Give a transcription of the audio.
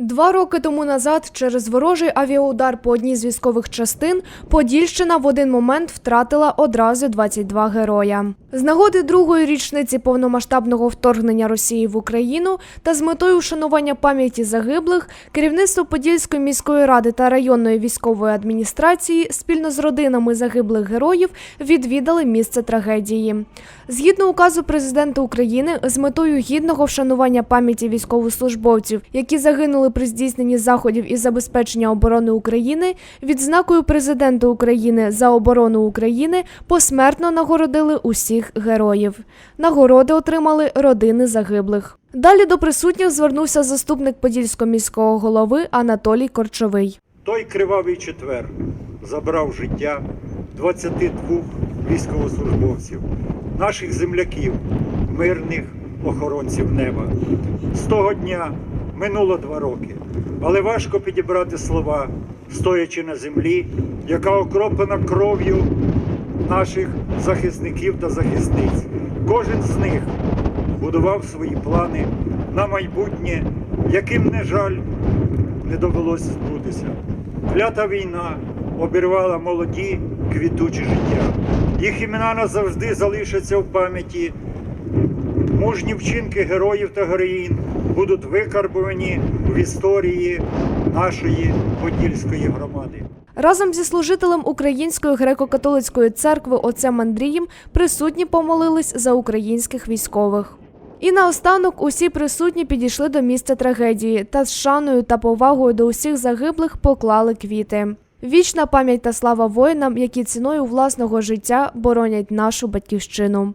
Два роки тому назад через ворожий авіаудар по одній з військових частин Подільщина в один момент втратила одразу 22 героя. З нагоди другої річниці повномасштабного вторгнення Росії в Україну та з метою вшанування пам'яті загиблих керівництво Подільської міської ради та районної військової адміністрації спільно з родинами загиблих героїв відвідали місце трагедії. Згідно указу президента України, з метою гідного вшанування пам'яті військовослужбовців, які загинули при здійсненні заходів із забезпечення оборони України, відзнакою президента України за оборону України посмертно нагородили усіх героїв. Нагороди отримали родини загиблих. Далі до присутніх звернувся заступник подільського міського голови Анатолій Корчовий. Той кривавий четвер забрав життя 22 військовослужбовців, наших земляків, мирних охоронців неба. З того дня минуло два роки, але важко підібрати слова, стоячи на землі, яка окроплена кров'ю наших захисників та захисниць. Кожен з них будував свої плани на майбутнє, яким, не жаль, не довелося збутися. Клята війна обірвала молоді квітучі життя. Їх імена назавжди залишаться в пам'яті. Мужні вчинки героїв та героїн будуть викарбовані в історії нашої Подільської громади. Разом зі служителем Української греко-католицької церкви отцем Андрієм присутні помолились за українських військових. І наостанок усі присутні підійшли до місця трагедії та з шаною та повагою до усіх загиблих поклали квіти. Вічна пам'ять та слава воїнам, які ціною власного життя боронять нашу батьківщину.